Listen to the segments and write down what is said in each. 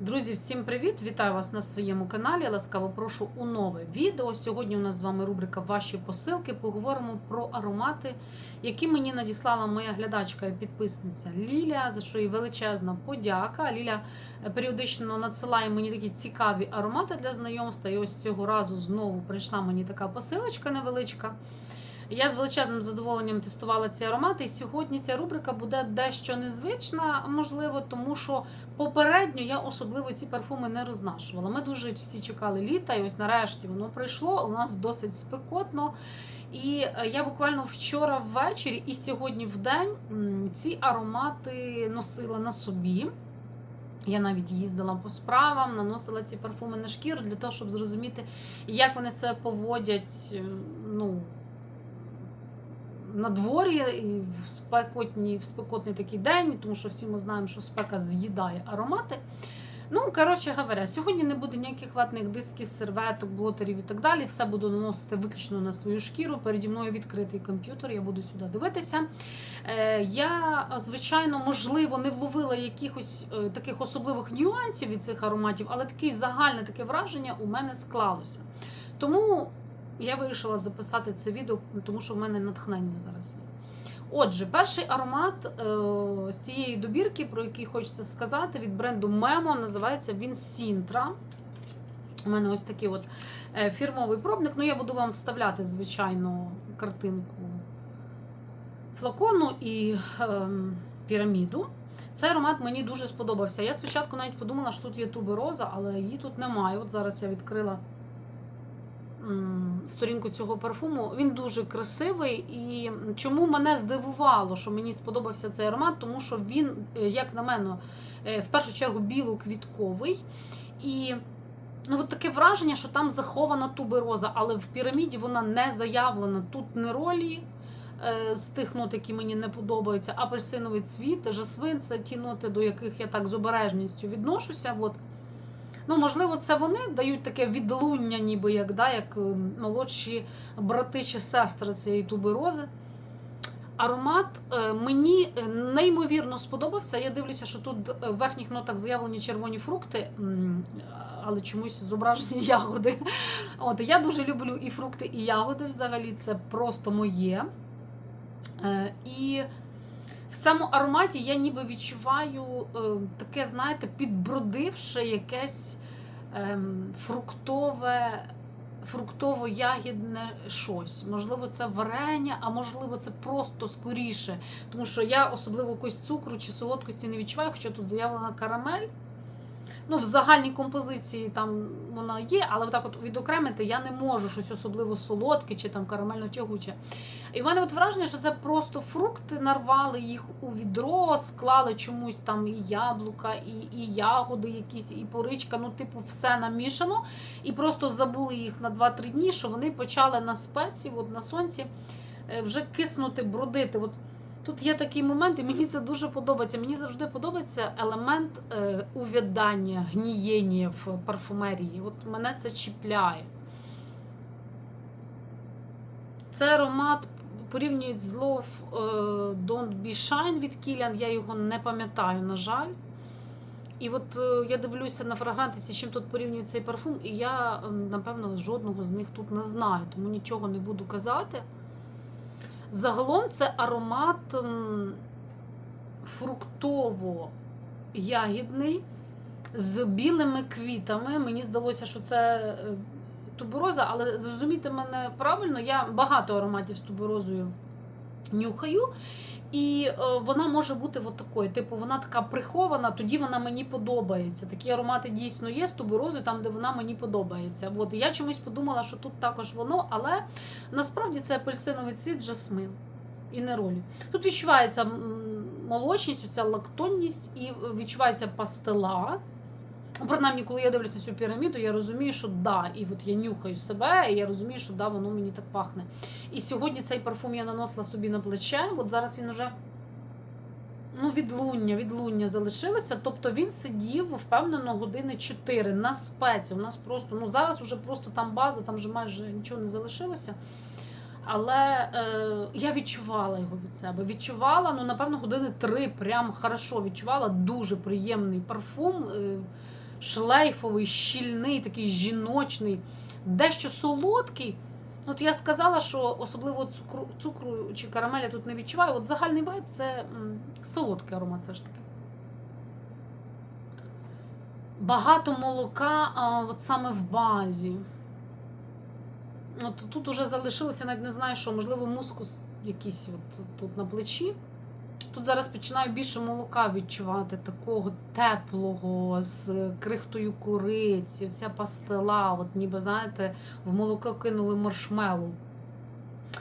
Друзі, всім привіт! Вітаю вас на своєму каналі. Ласкаво прошу у нове відео. Сьогодні у нас з вами рубрика Ваші посилки. Поговоримо про аромати, які мені надіслала моя глядачка і підписниця Ліля, за що їй величезна подяка. Ліля е, періодично надсилає мені такі цікаві аромати для знайомства. І ось цього разу знову прийшла мені така посилочка невеличка. Я з величезним задоволенням тестувала ці аромати, і сьогодні ця рубрика буде дещо незвична, можливо, тому що попередньо я особливо ці парфуми не рознашувала. Ми дуже всі чекали літа, і ось нарешті воно прийшло. У нас досить спекотно. І е, я буквально вчора ввечері і сьогодні в день ці аромати носила на собі. Я навіть їздила по справам, наносила ці парфуми на шкіру для того, щоб зрозуміти, як вони себе поводять. е, Ну, на дворі і в спекотні, в спекотний такий день, тому що всі ми знаємо, що спека з'їдає аромати. Ну, коротше говоря, сьогодні не буде ніяких ватних дисків, серветок, блотерів і так далі. Все буду наносити виключно на свою шкіру. Переді мною відкритий комп'ютер, я буду сюди дивитися. Е, я, звичайно, можливо, не вловила якихось е, таких особливих нюансів від цих ароматів, але таке загальне таке враження у мене склалося. Тому я вирішила записати це відео, тому що в мене натхнення зараз є. Отже, перший аромат е, з цієї добірки, про який хочеться сказати, від бренду Memo, називається він Сінтра. У мене ось такий от е, фірмовий пробник. Ну, я буду вам вставляти, звичайно, картинку флакону і е, піраміду. Цей аромат мені дуже сподобався. Я спочатку навіть подумала, що тут є тубероза, але її тут немає. От зараз я відкрила сторінку цього парфуму. Він дуже красивий. І чому мене здивувало, що мені сподобався цей аромат, тому що він, е, як на мене, е, в першу чергу біло-квітковий. І ну, от таке враження, що там захована тубероза, але в піраміді вона не заявлена. Тут не ролі. е, З тих нот, які мені не подобаються, апельсиновий цвіт, жасмин це ті ноти, до яких я так з обережністю відношуся. От. Ну, можливо, це вони дають таке відлуння, ніби як, да, як е, молодші брати чи сестри цієї туберози. Аромат е, мені е, неймовірно сподобався. Я дивлюся, що тут в верхніх нотах заявлені червоні фрукти, але чомусь зображені ягоди. От, я дуже люблю і фрукти, і ягоди. Взагалі, це просто моє. І в цьому ароматі я ніби відчуваю е, таке, знаєте, підбродивше якесь ем, фруктове, фруктово-ягідне щось. Можливо, це варення, а можливо, це просто скоріше. Тому що я особливо якось цукру чи солодкості не відчуваю, хоча тут заявлена карамель. Ну, в загальній композиції там вона є, але так от відокремити я не можу щось особливо солодке чи там карамельно тягуче. І в мене от враження, що це просто фрукти нарвали їх у відро, склали чомусь там і яблука, і, і ягоди якісь, і поричка, ну, типу, все намішано. І просто забули їх на 2-3 дні, що вони почали на спеці, от на сонці е, вже киснути, бродити. От Тут є такий момент, і мені це дуже подобається. Мені завжди подобається елемент е, увядання, гнієння в парфумерії. От мене це чіпляє. Це аромат порівнюють з Love е, Don't Be Shine від Kilian. Я його не пам'ятаю, на жаль. І от е, я дивлюся на фрагрантиці, чим тут порівнюють цей парфум, і я, е, напевно, жодного з них тут не знаю, тому нічого не буду казати. Загалом це аромат фруктово-ягідний з білими квітами. Мені здалося, що це тубороза, але зрозумійте мене правильно, я багато ароматів з туберозою нюхаю. І е, вона може бути от такою, типу, вона така прихована, тоді вона мені подобається. Такі аромати дійсно є з туберози, там, де вона мені подобається. От я чомусь подумала, що тут також воно, але насправді це апельсиновий цвіт жасмин і неролі. Тут відчувається молочність, оця лактонність і відчувається пастила. Ну, Принаймні, коли я дивлюсь на цю піраміду, я розумію, що да, і от я нюхаю себе, і я розумію, що да, воно мені так пахне. І сьогодні цей парфум я наносила собі на плече. От зараз він уже ну, відлуння, відлуння залишилося. Тобто він сидів впевнено години 4 на спеці. У нас просто, ну зараз вже просто там база, там вже майже нічого не залишилося. Але е, я відчувала його від себе. Відчувала, ну, напевно, години три прям хорошо відчувала. Дуже приємний парфум. Е, шлейфовий, щільний, такий жіночний, дещо солодкий. От я сказала, що особливо цукру, цукру чи карамеля тут не відчуваю. От загальний вайб це солодкий аромат все ж таки. Багато молока а, от саме в базі. От тут уже залишилося, навіть не знаю, що, можливо, мускус якийсь от тут на плечі. Тут зараз починаю більше молока відчувати, такого теплого, з крихтою куриці, ця пастила, от ніби, знаєте, в молоко кинули маршмелу.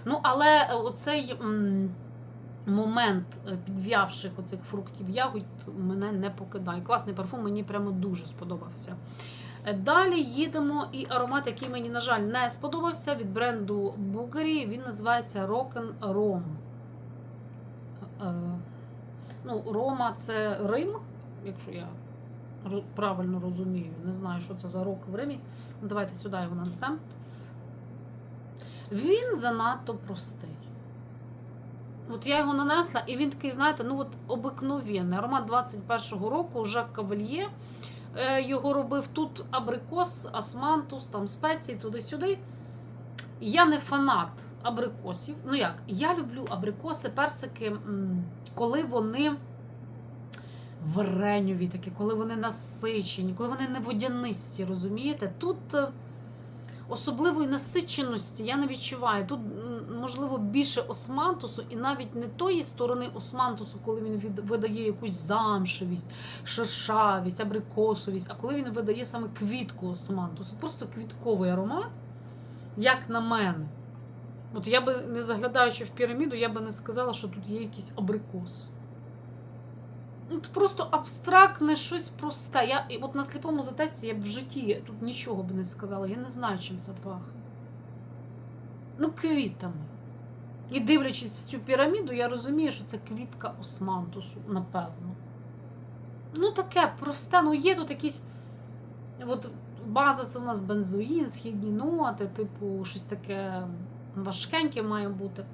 Ну, але оцей м, момент е, підв'явших оцих фруктів ягодь мене не покидає. Класний парфум, мені прямо дуже сподобався. Е, Далі їдемо і аромат, який мені, на жаль, не сподобався від бренду Bulgari. Він називається Rock'n Rom. Ну, Рома це Рим, якщо я правильно розумію. Не знаю, що це за рок в Римі. Давайте сюди його нанесемо. Він занадто простий. От я його нанесла, і він такий, знаєте, ну от обикновенний. Аромат 21-го року Жак Кавальє е, його робив тут абрикос, асмантус, там спеції, туди-сюди. Я не фанат абрикосів. Ну як, я люблю абрикоси, персики, коли вони вареньові такі, коли вони насичені, коли вони не водянисті, розумієте? Тут е, особливої насиченості я не відчуваю. Тут, можливо, більше османтусу, і навіть не тої сторони османтусу, коли він видає якусь замшевість, шершавість, абрикосовість, а коли він видає саме квітку османтусу, просто квітковий аромат, як на мене. От я би, не заглядаючи в піраміду, я би не сказала, що тут є якийсь абрикос. От просто абстрактне щось просте. Я, от на сліпому затесті я б в житті тут нічого б не сказала. Я не знаю, чим це пахне. Ну, квітами. І дивлячись в цю піраміду, я розумію, що це квітка османтусу, напевно. Ну, таке просте, ну є тут якісь. От база це у нас бензоїн, східні ноти, типу, щось таке важкеньке має бути.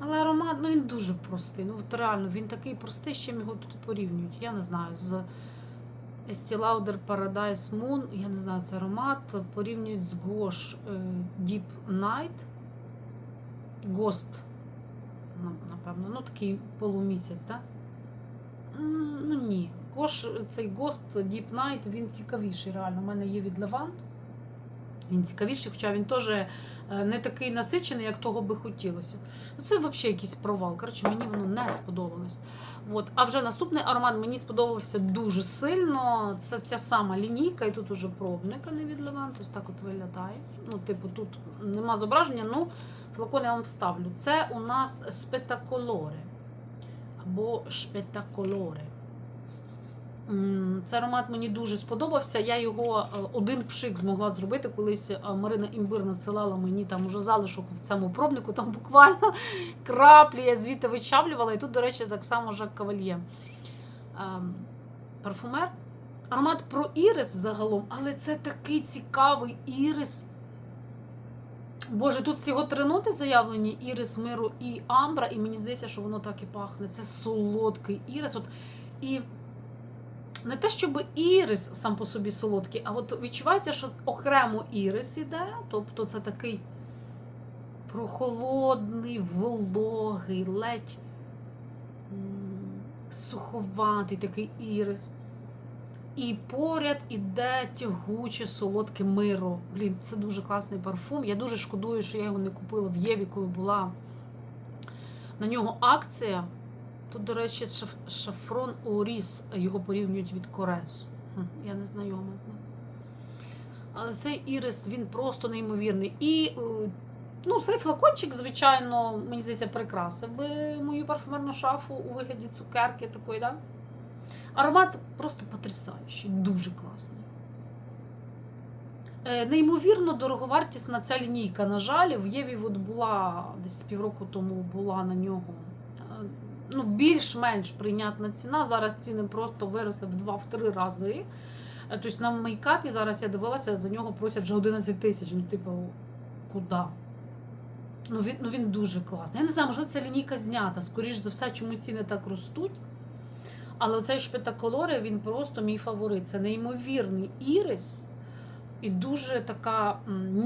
Але аромат, ну він дуже простий. Ну, от реально, він такий простий, з чим його тут порівнюють. Я не знаю, з Estee Lauder Paradise Moon, я не знаю, це аромат, порівнюють з Gosh е, Deep Night. Ghost, ну, напевно, ну такий полумісяць, так? М, Ну ні. Гош, цей Ghost Deep Night, він цікавіший, реально. У мене є від Levant. Він цікавіший, хоча він теж е, не такий насичений, як того би хотілося. Ну, це взагалі якийсь провал. Коротше, мені воно не сподобалось. От. А вже наступний аромат мені сподобався дуже сильно. Це ця сама лінійка, і тут уже пробника не від. Ось так от виглядає. Ну, типу, тут нема зображення, ну флакон я вам вставлю. Це у нас спетаколоре або шпетаколоре. Цей аромат мені дуже сподобався. Я його е, один пшик змогла зробити. Колись е, Марина Імбир надсилала мені там уже залишок в цьому пробнику, там буквально краплі я звідти вичавлювала. І тут, до речі, так само Жак Кавальє. Ем, Парфумер. Аромат про ірис загалом, але це такий цікавий ірис. Боже, тут всього три ноти заявлені: ірис, миру і амбра, і мені здається, що воно так і пахне. Це солодкий ірис. От, і не те, щоб ірис сам по собі солодкий, а от відчувається, що окремо ірис іде, тобто це такий прохолодний, вологий, ледь суховатий такий ірис. І поряд іде тягуче солодке миро. Блін, це дуже класний парфум. Я дуже шкодую, що я його не купила в Єві, коли була на нього акція. Тут, до речі, шаф- шафрон Оріс, його порівнюють від Корес. Я не знайома з ним. Але цей ірис, він просто неймовірний. І е, ну, цей флакончик, звичайно, мені здається, прикрасив би мою парфумерну шафу у вигляді цукерки такої, да? Аромат просто потрясаючий, дуже класний. Е, Неймовірно дороговартісна ця лінійка. На жаль, в Єві от була десь півроку тому була на нього ну, більш-менш прийнятна ціна. Зараз ціни просто виросли в 2-3 рази. Е, Тобто на мейкапі зараз я дивилася, за нього просять вже 11 тисяч. Ну, типу, куди? Ну він, ну він дуже класний. Я не знаю, можливо, ця лінійка знята. Скоріш за все, чому ціни так ростуть. Але оцей шпитаколоре, він просто мій фаворит. Це неймовірний ірис і дуже така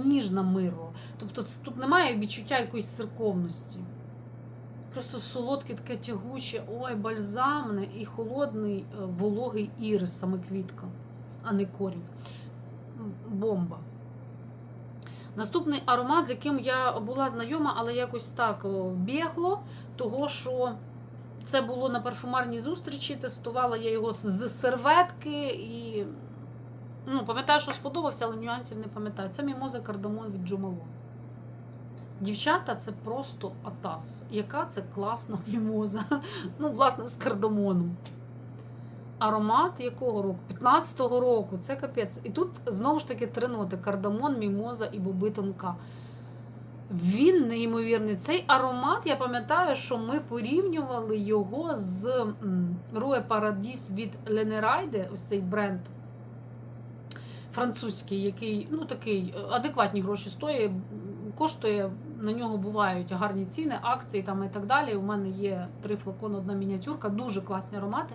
ніжна миро. Тобто тут немає відчуття якоїсь церковності. Просто солодке, таке тягуче, ой, бальзамне і холодний е, вологий ірис, саме квітка, а не корінь. Бомба. Наступний аромат, з яким я була знайома, але якось так бігло, того що це було на парфумарній зустрічі, тестувала я його з серветки і ну, пам'ятаю, що сподобався, але нюансів не пам'ятаю. Це мімоза кардамон від Джумало. Дівчата, це просто атас. Яка це класна мімоза. Ну, власне, з кардамоном. Аромат якого року? 15-го року. Це капець. І тут знову ж таки три ноти: кардамон, мімоза і боби тонка. Він неймовірний. Цей аромат, я пам'ятаю, що ми порівнювали його з Rue Paradis від Ленерайде, ось цей бренд французький, який ну такий е, адекватні гроші стоїть, коштує. На нього бувають гарні ціни, акції там і так далі. У мене є три флакони, одна мініатюрка, дуже класні аромати.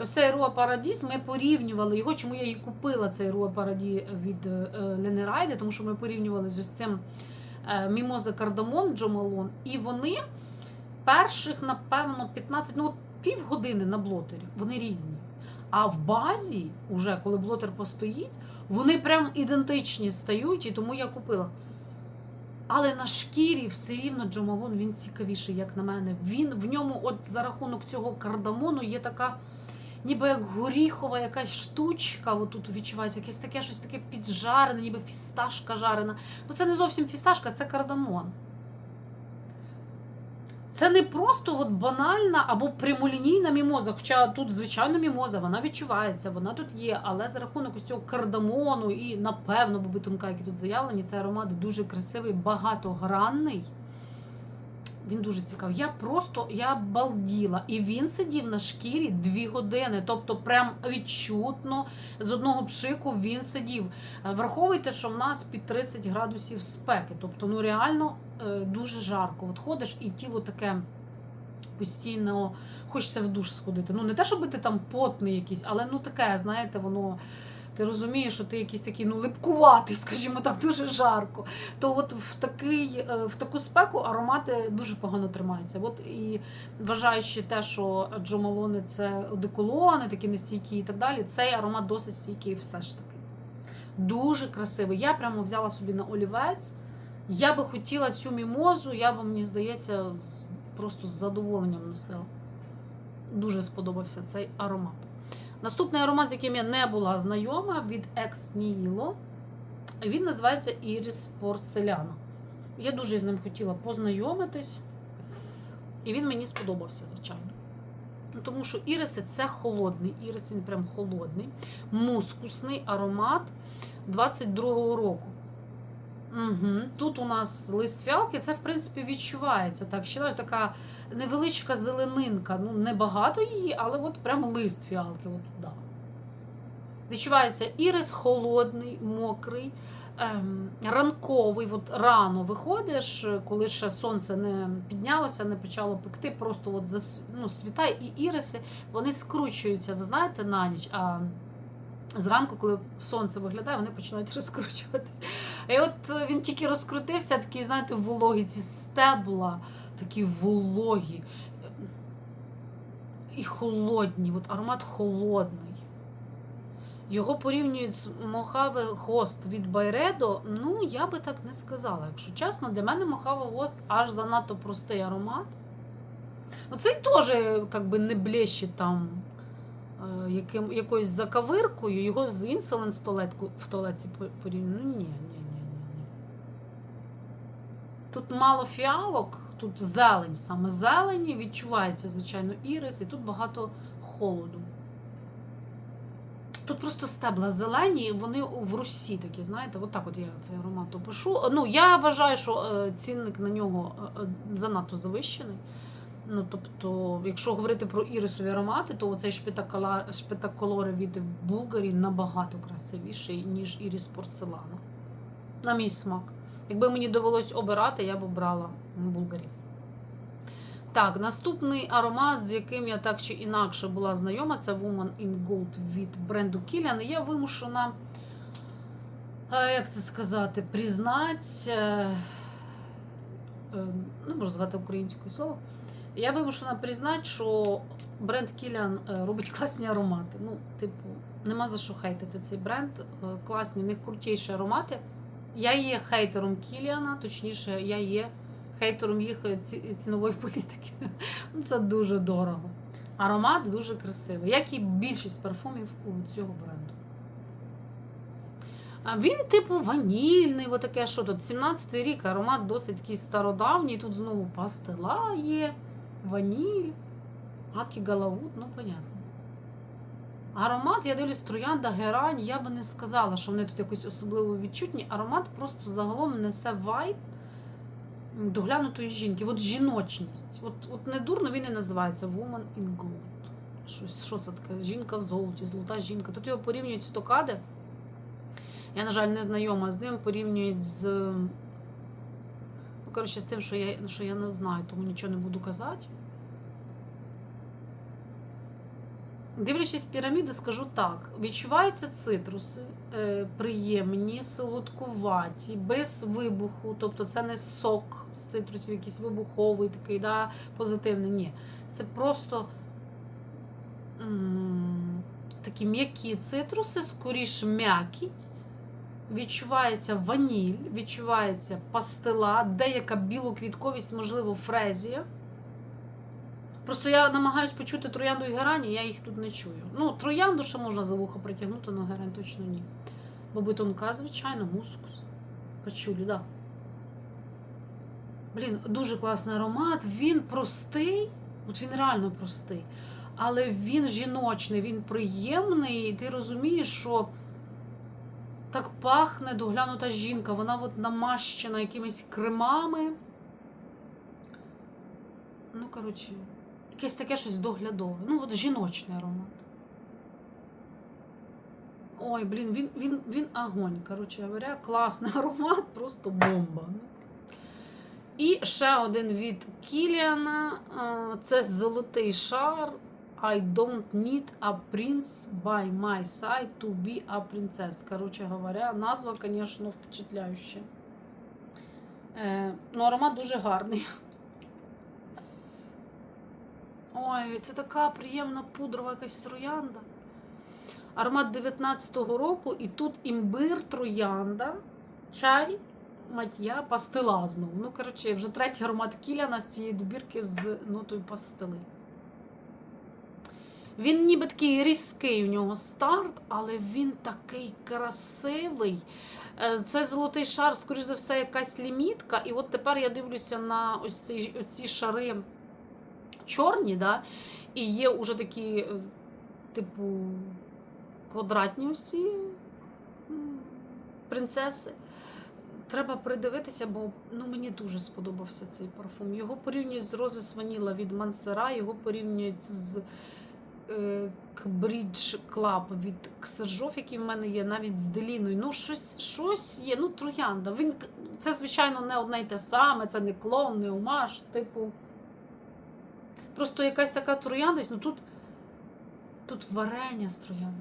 Ось цей Руа Парадіс ми порівнювали його. Чому я і купила цей Руа Параді від Ленерайде, тому що ми порівнювали з ось цим Мімоза Кардамон Джо Малон, і вони перших, напевно, 15, ну півгодини на блотері, вони різні. А в базі, уже коли блотер постоїть, вони прям ідентичні стають, і тому я купила. Але на шкірі все рівно Джомалон він цікавіший, як на мене. Він в ньому, от за рахунок цього кардамону, є така, ніби як горіхова якась штучка. Отут тут відчувається якесь таке щось таке піджарене, ніби фісташка жарена. Ну це не зовсім фісташка, це кардамон. Це не просто от банальна або прямолінійна мімоза. Хоча тут, звичайно, мімоза, вона відчувається, вона тут є, але за рахунок ось цього кардамону і, напевно, бобитунка, які тут заявлені, цей аромат дуже красивий, багатогранний. Він дуже цікавий. Я просто я балділа. І він сидів на шкірі дві години. Тобто, прям відчутно з одного пшику він сидів. Е, Враховуйте, що в нас під 30 градусів спеки. Тобто, ну реально е, дуже жарко. От ходиш і тіло таке постійно хочеться в душ сходити. Ну, не те, щоб ти там потний якийсь, але ну таке, знаєте, воно. Ти розумієш, що ти якийсь такий ну липкуватий, скажімо так, дуже жарко. То от в такий, е, в таку спеку аромати дуже погано тримаються. От і вважаючи те, що Джо Малоне це одеколони, такі нестійкі і так далі, цей аромат досить стійкий все ж таки. Дуже красивий. Я прямо взяла собі на олівець. Я би хотіла цю мімозу, я би, мені здається, просто з задоволенням носила. Дуже сподобався цей аромат. Наступний аромат, з яким я не була знайома, від Ex Nihilo. Він називається Iris Porcelana. Я дуже з ним хотіла познайомитись, і він мені сподобався, звичайно. Тому що іриси це холодний ірис, він прям холодний, мускусний аромат 22-го року. Угу. Тут у нас лист фіалки, це в принципі відчувається. Так, ще така невеличка зеленинка. Ну, не багато її, але от прям лист фіалки. От, да. Відчувається ірис холодний, мокрий, ем, ранковий. От рано виходиш, коли ще сонце не піднялося, не почало пекти, просто от зас, ну, і іриси вони скручуються, ви знаєте, на ніч. А Зранку, коли сонце виглядає, вони починають розкручуватись. І от е, він тільки розкрутився, такі, знаєте, вологі ці стебла, такі вологі і холодні. От аромат холодний. Його порівнюють з Мохаве Гост від Байредо. Ну, я би так не сказала. Якщо чесно, для мене Мохаве Гост аж занадто простий аромат. Ну, цей теж як би, не блещить там яким, якоюсь закавиркою, його з інсулин в по- порівняно. Ну, ні, ні, ні, ні. Тут мало фіалок, тут зелень, саме зелені, відчувається, звичайно, ірис, і тут багато холоду. Тут просто стебла зелені, вони в русі такі, знаєте, от от я цей аромат опишу. Ну, я вважаю, що е, цінник на нього е, е, занадто завищений. Ну, тобто, якщо говорити про ірисові аромати, то шпитакола- шпитаколори від Булгарі набагато красивіший, ніж ірис порцелана. На мій смак. Якби мені довелось обирати, я б обрала Булгарі. Так, наступний аромат, з яким я так чи інакше була знайома, це Woman in Gold від бренду Kilian. І я вимушена, е, як це сказати, признати, е, е, не можу згадати українською слово. Я вимушена признати, що бренд Kilian е, робить класні аромати. Ну, типу, нема за що хейтити цей бренд. Е, Класні, в них крутіші аромати. Я є хейтером Кіліана, точніше, я є хейтером їх цінової політики. Ну, Це дуже дорого. Аромат дуже красивий, як і більшість парфумів у цього бренду. А Він, типу, ванільний, отаке, що тут. 17-й рік аромат досить такий стародавній. Тут знову пастила є, ваніль, акі галавут, ну, понятно. Аромат, я дивлюсь, троянда, герань. Я би не сказала, що вони тут якось особливо відчутні. Аромат просто загалом несе вайб доглянутої жінки. От жіночність. От, от не дурно він і називається Woman in Gold. Щось, що це таке? Жінка в золоті, золота жінка. Тут його порівнюють з Токаде. Я, на жаль, не знайома з ним, порівнюють з. Ну, коротше, з тим, що я, що я не знаю, тому нічого не буду казати. Дивлячись піраміди, скажу так: відчуваються цитруси, е, приємні, солодкуваті, без вибуху. Тобто це не сок з цитрусів, якийсь вибуховий, такий, да, позитивний. Ні. Це просто м, такі м'які цитруси, скоріш м'якіть. Відчувається ваніль, відчувається пастила, деяка білоквітковість, можливо, фрезія. Просто я намагаюсь почути троянду і герані, я їх тут не чую. Ну, троянду ще можна за вухо притягнути, але герань точно ні. Бо тонка, звичайно, мускус. Почулі, так. Да. Блін, дуже класний аромат. Він простий, от він реально простий. Але він жіночний, він приємний, і ти розумієш, що так пахне доглянута жінка. Вона от намащена якимись кремами. Ну, коротше, якесь таке щось доглядове. Ну, от жіночний аромат. Ой, блін, він, він, він огонь. Коротше говоря, класний аромат, просто бомба. І ще один від Кіліана. Це золотий шар. I don't need a prince by my side to be a princess. Коротше говоря, назва, звісно, впечатляюща. Е, ну, аромат дуже гарний. Ой, це така приємна пудрова якась троянда. Аромат 19-го року, і тут імбир, троянда, чай, матья, пастила знову. Ну, коротше, вже третій аромат кіляна з цієї добірки з нотою пастили. Він ніби такий різкий у нього старт, але він такий красивий. Е, Це золотий шар, скоріш за все, якась лімітка. І от тепер я дивлюся на ось ці, оці шари чорні, да? і є уже такі, е, типу, квадратні ці м, принцеси. Треба придивитися, бо ну, мені дуже сподобався цей парфум. Його порівнюють з Roses Vanilla від Мансера, його порівнюють з е, Bridge Club від Ксержов, який в мене є, навіть з Деліною. Ну, щось, щось є, ну, троянда. Він, це, звичайно, не одне й те саме, це не клон, не омаж, типу. Просто якась така трояндась, ну тут, тут варення з троянди.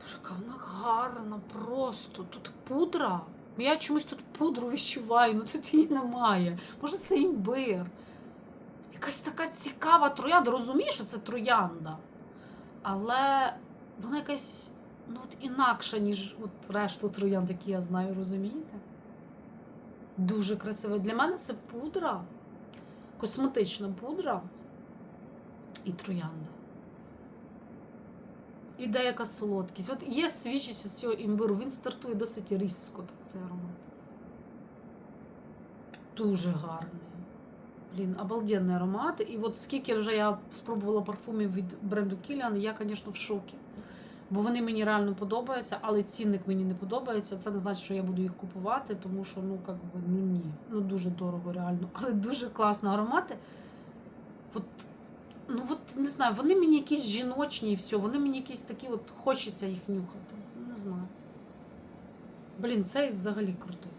Боже, яка вона гарна просто. Тут пудра. Я чомусь тут пудру відчуваю, ну тут її немає. Може, це імбир. Якась така цікава троянда. Розумієш, що це троянда. Але вона якась ну, от інакша, ніж от решту троянд, які я знаю, розумієте? Дуже красиво. Для мене це пудра, косметична пудра і троянда. І деяка солодкість. От є свіжість цього імбиру. Він стартує досить різко, так, цей аромат. Дуже гарний. Блін, обалденний аромат. І от скільки вже я спробувала парфумів від бренду Kilian, я, звісно, в шокі. Бо вони мені реально подобаються, але цінник мені не подобається. Це не значить, що я буду їх купувати, тому що, ну, як би, ну ні. Ну дуже дорого, реально. Але дуже класно аромати. От, ну от не знаю, вони мені якісь жіночні і все. Вони мені якісь такі, от хочеться їх нюхати. Не знаю. Блін, цей взагалі крутий.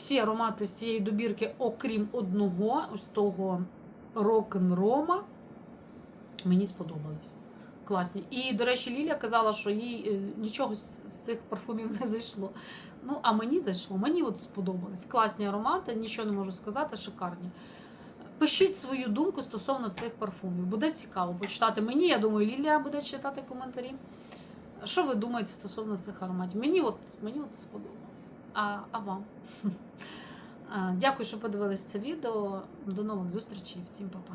Всі аромати з цієї добірки, окрім одного, ось того рок-н-рома, мені сподобались. Класні. І, до речі, Лілія казала, що їй е, нічого з цих парфумів не зайшло. Ну, а мені зайшло. Мені от сподобались. Класні аромати, нічого не можу сказати, шикарні. Пишіть свою думку стосовно цих парфумів. Буде цікаво почитати мені. Я думаю, Лілія буде читати коментарі. Що ви думаєте стосовно цих ароматів? Мені от, мені от сподобалось. А, а вам? Дякую, що подивилися це відео. До нових зустрічей. Всім па-па.